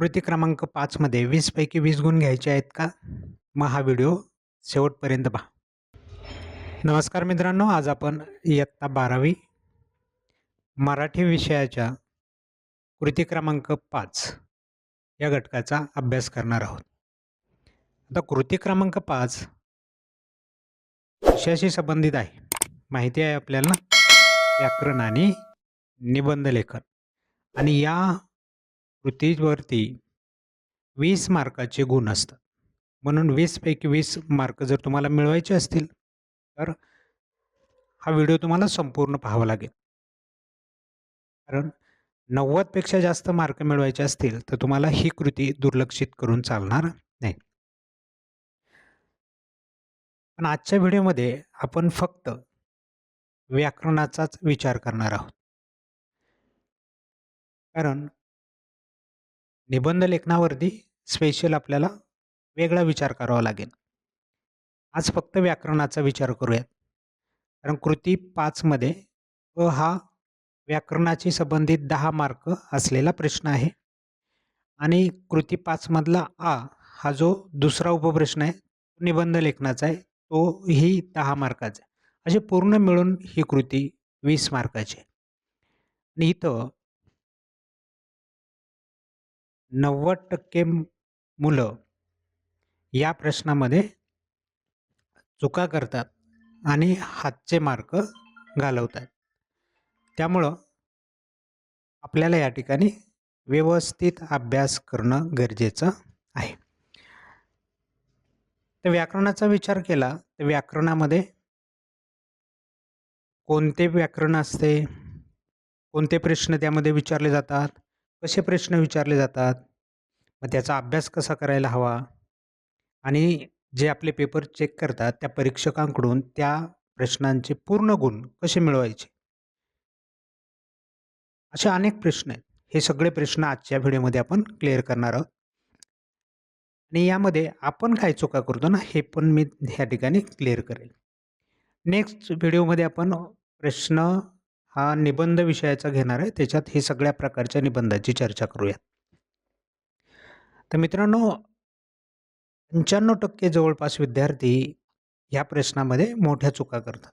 कृती क्रमांक पाचमध्ये वीसपैकी वीस गुण घ्यायचे आहेत का? मग हा व्हिडिओ शेवटपर्यंत पहा. नमस्कार मित्रांनो आज आपण इयत्ता बारावी मराठी विषयाच्या कृती क्रमांक पाच या घटकाचा अभ्यास करणार आहोत. आता कृती क्रमांक पाच विषयाशी संबंधित आहे? माहिती आहे आपल्याला? व्याकरण आणि निबंध लेखन. आणि या कृतीवरती वीस मार्काचे गुण असतात. म्हणून वीसपैकी वीस मार्क जर तुम्हाला मिळवायचे असतील तर हा व्हिडिओ तुम्हाला संपूर्ण पाहावा लागेल. कारण नव्वदपेक्षा जास्त मार्क मिळवायचे असतील तर तुम्हाला ही कृती दुर्लक्षित करून चालणार नाही. पण आजच्या व्हिडिओमध्ये आपण फक्त व्याकरणाचाच विचार करणार आहोत. कारण निबंध लेखनावरती स्पेशल आपल्याला वेगळा विचार करावा लागेल. आज फक्त व्याकरणाचा विचार करूयात. कारण कृती पाचमध्ये अ हा व्याकरणाशी संबंधित दहा मार्क असलेला प्रश्न आहे. आणि कृती पाचमधला आ हा जो दुसरा उपप्रश्न आहे तो निबंध लेखनाचा आहे तोही दहा मार्काचा आहे. असे पूर्ण मिळून ही कृती वीस मार्काची आहे. आणि इथं नव्वद टक्के मुलं या प्रश्नामध्ये चुका करतात आणि हातचे मार्क घालवतात. त्यामुळं आपल्याला या ठिकाणी व्यवस्थित अभ्यास करणं गरजेचं आहे. तर व्याकरणाचा विचार केला तर व्याकरणामध्ये कोणते व्याकरण असते? कोणते प्रश्न त्यामध्ये विचारले जातात? कसे प्रश्न विचारले जातात? मग त्याचा अभ्यास कसा करायला हवा? आणि जे आपले पेपर चेक करतात त्या परीक्षकांकडून त्या प्रश्नांचे पूर्ण गुण कसे मिळवायचे? असे अनेक प्रश्न आहेत. हे सगळे प्रश्न आजच्या व्हिडिओमध्ये आपण क्लिअर करणार आहोत. आणि यामध्ये आपण काय चुका करतो ना हे पण मी ह्या ठिकाणी क्लिअर करेल. नेक्स्ट व्हिडिओमध्ये आपण प्रश्न हा निबंध विषयाचा घेणार आहे. त्याच्यात हे सगळ्या प्रकारच्या निबंधाची चर्चा करूयात. तर मित्रांनो पंच्याण्णव टक्के जवळपास विद्यार्थी ह्या प्रश्नामध्ये मोठ्या चुका करतात.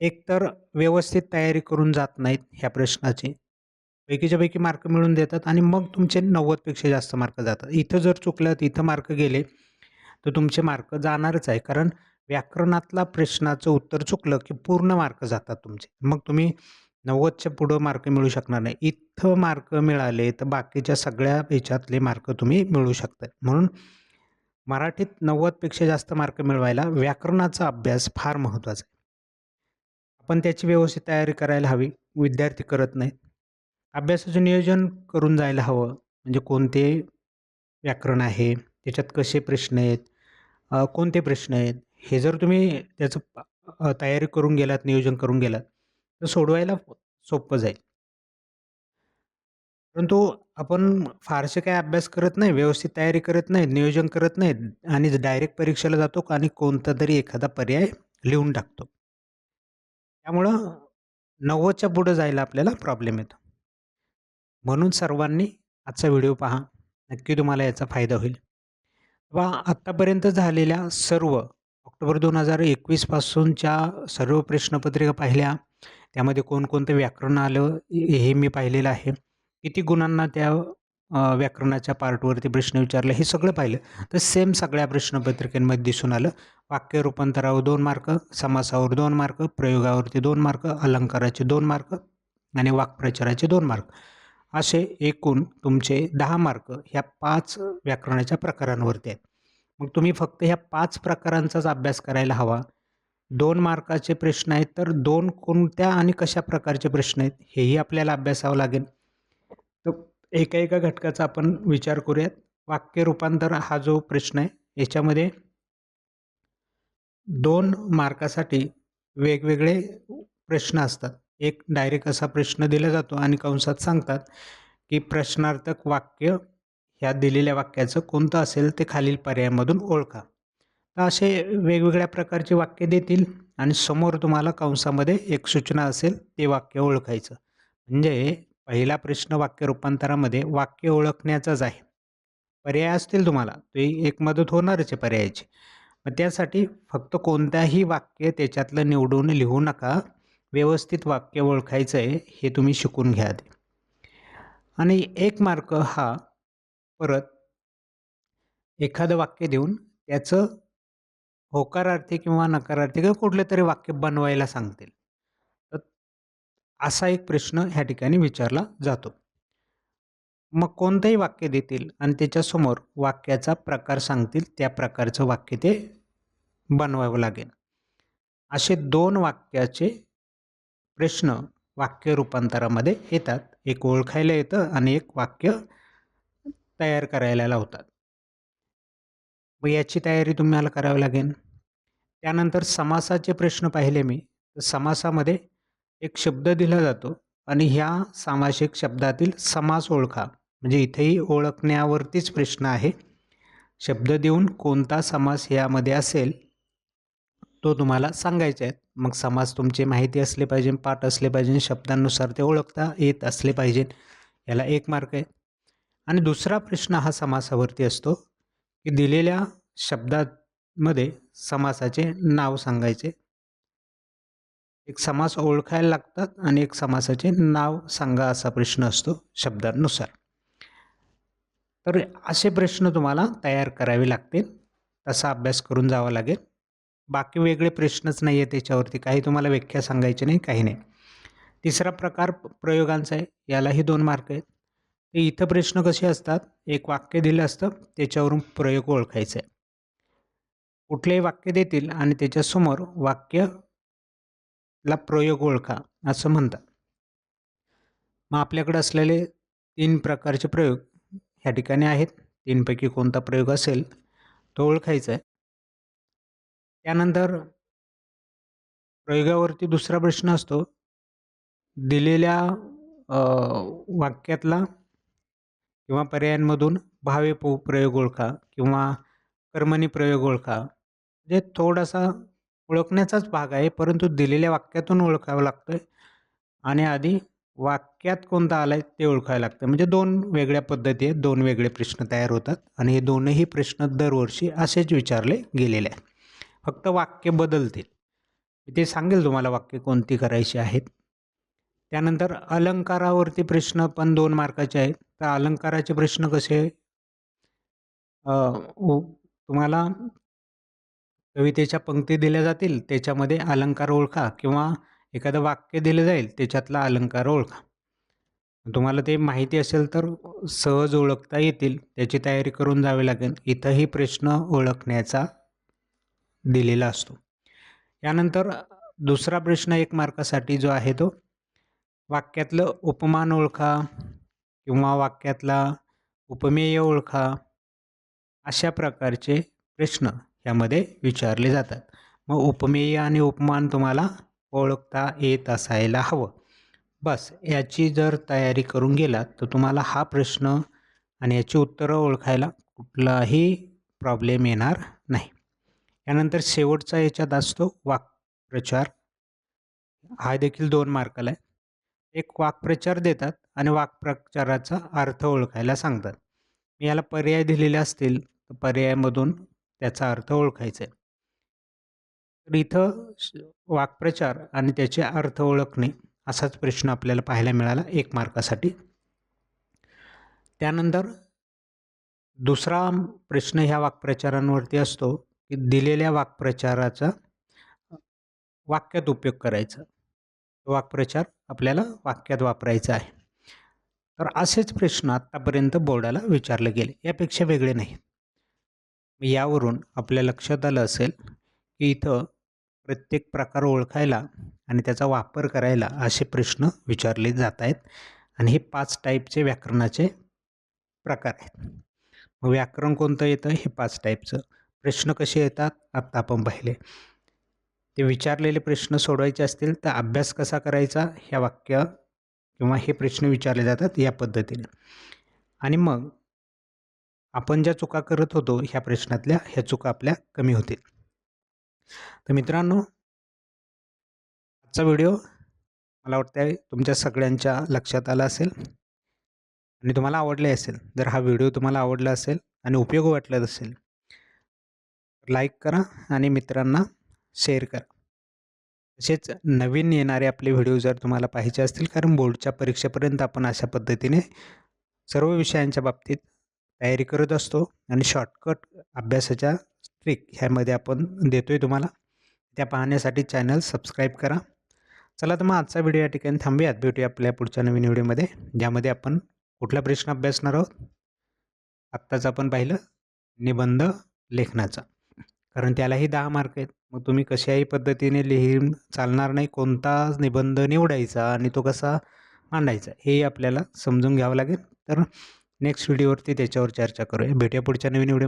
एकतर व्यवस्थित तयारी करून जात नाहीत ह्या प्रश्नाची. पैकीच्या पैकी मार्क मिळून देतात आणि मग तुमचे नव्वदपेक्षा जास्त मार्क जातात. इथं जर चुकलं तर इथं मार्क गेले तर तुमचे मार्क जाणारच आहे. कारण व्याकरणातला प्रश्नाचं उत्तर चुकलं की पूर्ण मार्क जातात तुमचे. मग तुम्ही नव्वदच्या पुढं मार्क मिळू शकणार नाही. इथं मार्क मिळाले तर बाकीच्या सगळ्या ह्याच्यातले मार्क तुम्ही मिळू शकता. म्हणून मराठीत नव्वदपेक्षा जास्त मार्क मिळवायला व्याकरणाचा अभ्यास फार महत्त्वाचा आहे. आपण त्याची व्यवस्थित तयारी करायला हवी. विद्यार्थी करत नाहीत. अभ्यासाचं नियोजन करून जायला हवं. म्हणजे कोणते व्याकरण आहे? त्याच्यात कसे प्रश्न आहेत? कोणते प्रश्न आहेत? हे जर तुम्ही त्याचं तयारी करून गेलात नियोजन करून गेलात तर सोडवायला सोपं जाईल. परंतु आपण फारसे काय अभ्यास करत नाही व्यवस्थित तयारी करत नाही नियोजन करत नाहीत आणि डायरेक्ट परीक्षेला जातो आणि कोणता तरी एखादा पर्याय लिहून टाकतो. त्यामुळं नव्वदच्या पुढं जायला आपल्याला प्रॉब्लेम येतो. म्हणून सर्वांनी आजचा व्हिडिओ पहा. नक्की तुम्हाला याचा फायदा होईल. वा आत्तापर्यंत झालेल्या सर्व ऑक्टोबर दोन हजार एकवीसपासूनच्या सर्व प्रश्नपत्रिका पाहिल्या. त्यामध्ये कोणकोणतं व्याकरण आलं हे मी पाहिलेलं आहे. किती गुणांना त्या व्याकरणाच्या पार्टवरती प्रश्न विचारले हे सगळं पाहिलं. तर सेम सगळ्या प्रश्नपत्रिकांमध्ये दिसून आलं. वाक्य रूपांतरावर दोन मार्क समासावर दोन मार्क प्रयोगावरती दोन मार्क अलंकाराचे दोन मार्क आणि वाक्प्रचाराचे दोन मार्क. असे एकूण तुमचे दहा मार्क ह्या पाच व्याकरणाच्या प्रकारांवरती आहेत. मग तुम्ही फक्त ह्या पाच प्रकारांचाच अभ्यास करायला हवा. दोन मार्काचे प्रश्न आहेत तर दोन कोणत्या आणि कशा प्रकारचे प्रश्न आहेत हेही आपल्याला अभ्यासावं लागेल. तर एका एका घटकाचा आपण विचार करूयात. वाक्य रूपांतर हा जो प्रश्न आहे याच्यामध्ये दोन मार्कासाठी वेगवेगळे प्रश्न असतात. एक डायरेक्ट असा प्रश्न दिला जातो आणि कंसात सांगतात की प्रश्नार्थक वाक्य ह्या दिलेल्या वाक्याचं कोणतं असेल ते खालील पर्यायामधून ओळखा. तर असे वेगवेगळ्या प्रकारचे वाक्य देतील आणि समोर तुम्हाला कंसामध्ये एक सूचना असेल ते वाक्य ओळखायचं. म्हणजे पहिला प्रश्न वाक्य रूपांतरामध्ये वाक्य ओळखण्याचाच आहे. पर्याय असतील तुम्हाला ते एक मदत होणारच आहे पर्यायाची. मग त्यासाठी फक्त कोणत्याही वाक्य त्याच्यातलं निवडून लिहू नका. व्यवस्थित वाक्य ओळखायचं आहे हे तुम्ही शिकून घ्या आणि एक मार्क हा परत एखादं वाक्य देऊन त्याचं होकारार्थी किंवा नकारार्थी किंवा कुठलं तरी वाक्य बनवायला सांगतील. तर असा एक प्रश्न ह्या ठिकाणी विचारला जातो. मग कोणतंही वाक्य देतील आणि त्याच्यासमोर वाक्याचा प्रकार सांगतील त्या प्रकारचं वाक्य ते बनवावं लागेल. असे दोन वाक्याचे प्रश्न वाक्य रूपांतरामध्ये येतात. एक ओळखायला येतं आणि एक वाक्य तयार करायला लावतात. मग याची तयारी तुम्हाला करावी लागेल. त्यानंतर समासाचे प्रश्न पाहिले मी. तर समासामध्ये एक शब्द दिला जातो आणि ह्या सामासिक शब्दातील समास ओळखा. म्हणजे इथेही ओळखण्यावरतीच प्रश्न आहे. शब्द देऊन कोणता समास यामध्ये असेल तो तुम्हाला सांगायचा आहे. मग समास तुमचे माहिती असले पाहिजे पाठ असले पाहिजे शब्दांनुसार ते ओळखता येत असले पाहिजे. याला एक मार्क आहे. आणि दुसरा प्रश्न हा समासावरती असतो की दिलेल्या शब्दामध्ये समासाचे नाव सांगायचे. एक समास ओळखायला लागतात आणि एक समासाचे नाव सांगा असा प्रश्न असतो शब्दांनुसार. तर असे प्रश्न तुम्हाला तयार करावे लागतील तसा अभ्यास करून जावा लागेल. बाकी वेगळे प्रश्नच नाही आहे त्याच्यावरती काही तुम्हाला व्याख्या सांगायची नाही काही नाही. तिसरा प्रकार प्रयोगांचा आहे यालाही दोन मार्क आहेत. इथं प्रश्न कसे असतात? एक वाक्य दिलं असतं त्याच्यावरून प्रयोग ओळखायचा. आहे कुठलेही वाक्य देतील आणि त्याच्यासमोर वाक्यला प्रयोग ओळखा असं म्हणतात. मग आपल्याकडे असलेले तीन प्रकारचे प्रयोग ह्या ठिकाणी आहेत. तीनपैकी कोणता प्रयोग असेल तो ओळखायचा आहे. त्यानंतर प्रयोगावरती दुसरा प्रश्न असतो. दिलेल्या वाक्यातला किंवा पर्यायांमधून भावे पो प्रयोग ओळखा किंवा कर्मणी प्रयोग ओळखा. म्हणजे थोडासा ओळखण्याचाच भाग आहे परंतु दिलेल्या वाक्यातून ओळखावं लागतं आणि आधी वाक्यात कोणता आला आहे ते ओळखायला लागतं म्हणजे दोन वेगळ्या पद्धती आहेत दोन वेगळे प्रश्न तयार होतात. आणि हे दोनही प्रश्न दरवर्षी असेच विचारले गेलेले आहेत. फक्त वाक्य बदलतील. ते सांगेल तुम्हाला वाक्य कोणती करायची आहेत. त्यानंतर अलंकारावरती प्रश्न पण दोन मार्काचे आहेत. तर अलंकाराचे प्रश्न कसे तुम्हाला कवितेच्या पंक्ती दिल्या जातील त्याच्यामध्ये अलंकार ओळखा किंवा एखादं वाक्य दिलं जाईल त्याच्यातला अलंकार ओळखा. तुम्हाला ते माहिती असेल तर सहज ओळखता येतील त्याची तयारी करून जावी लागेल. इथंही प्रश्न ओळखण्याचा दिलेला असतो. यानंतर दुसरा प्रश्न एक मार्कासाठी जो आहे तो वाक्यातलं उपमान ओळखा किंवा वाक्यातला उपमेय ओळखा अशा प्रकारचे प्रश्न यामध्ये विचारले जातात. मग उपमेय आणि उपमान तुम्हाला ओळखता येत असायला हवं. बस याची जर तयारी करून गेलात तर तुम्हाला हा प्रश्न आणि याची उत्तरं ओळखायला कुठलाही प्रॉब्लेम येणार नाही. यानंतर शेवटचा याच्यात असतो वाक्प्रचार. हा देखील दोन मार्काला आहे. एक वाक्प्रचार देतात आणि वाक्प्रचाराचा अर्थ ओळखायला सांगतात. मी याला पर्याय दिलेले असतील तर पर्यायामधून त्याचा अर्थ ओळखायचा. आहे तर इथं वाक्प्रचार आणि त्याचे अर्थ ओळखणे असाच प्रश्न आपल्याला पाहायला मिळाला एक मार्कासाठी. त्यानंतर दुसरा प्रश्न ह्या वाक्प्रचारांवरती असतो की दिलेल्या वाक्प्रचाराचा वाक्यात उपयोग करायचा. वाक्प्रचार आपल्याला वाक्यात वापरायचा आहे. तर असेच प्रश्न आत्तापर्यंत बोर्डाला विचारले गेले. यापेक्षा वेगळे नाही यावरून आपल्या लक्षात आलं असेल की इथं प्रत्येक प्रकार ओळखायला आणि त्याचा वापर करायला असे प्रश्न विचारले जात आहेत. आणि हे पाच टाईपचे व्याकरणाचे प्रकार आहेत. मग व्याकरण कोणतं येतं? हे पाच टाईपचं. प्रश्न कसे येतात? आत्ता आपण पाहिले. ते विचारलेले प्रश्न सोडवायचे असतील तर अभ्यास कसा करायचा ह्या वाक्य किंवा हे प्रश्न विचारले जातात या पद्धतीने. आणि मग आपण ज्या चुका करत होतो ह्या प्रश्नातल्या ह्या चुका आपल्या कमी होतील. तर मित्रांनो आजचा व्हिडिओ मला वाटतं तुमच्या सगळ्यांच्या लक्षात आला असेल आणि तुम्हाला आवडले असेल. जर हा व्हिडिओ तुम्हाला आवडला असेल आणि उपयोग वाटला असेल लाईक करा आणि मित्रांना शेअर करा. तसेच नवीन येणारे आपले व्हिडिओ जर तुम्हाला पाहिजे असतील कारण बोर्डच्या परीक्षेपर्यंत आपण अशा पद्धतीने सर्व विषयांच्या बाबतीत तयारी करत असतो आणि शॉर्टकट अभ्यासाच्या ट्रिक ह्यामध्ये आपण देतो आहे तुम्हाला. त्या पाहण्यासाठी चॅनल सबस्क्राईब करा. चला तर मग आजचा व्हिडिओ या ठिकाणी थांबूयात. भेटूया आपल्या पुढच्या नवीन व्हिडिओमध्ये ज्यामध्ये आपण कुठला प्रश्न अभ्यासणार आहोत? आत्ताच आपण पाहिलं निबंध लेखनाचा. कारण त्यालाही दहा मार्क आहेत. मग तुम्ही कशाही पद्धतीने लिहून चालणार नाही कोणता निबंध निवडायचा आणि तो कसा मांडायचा हे आपल्याला समजून घ्यावं लागेल. तर नेक्स्ट व्हिडिओवरती त्याच्यावर चर्चा करूया. भेटूया पुढच्या नवीन व्हिडिओ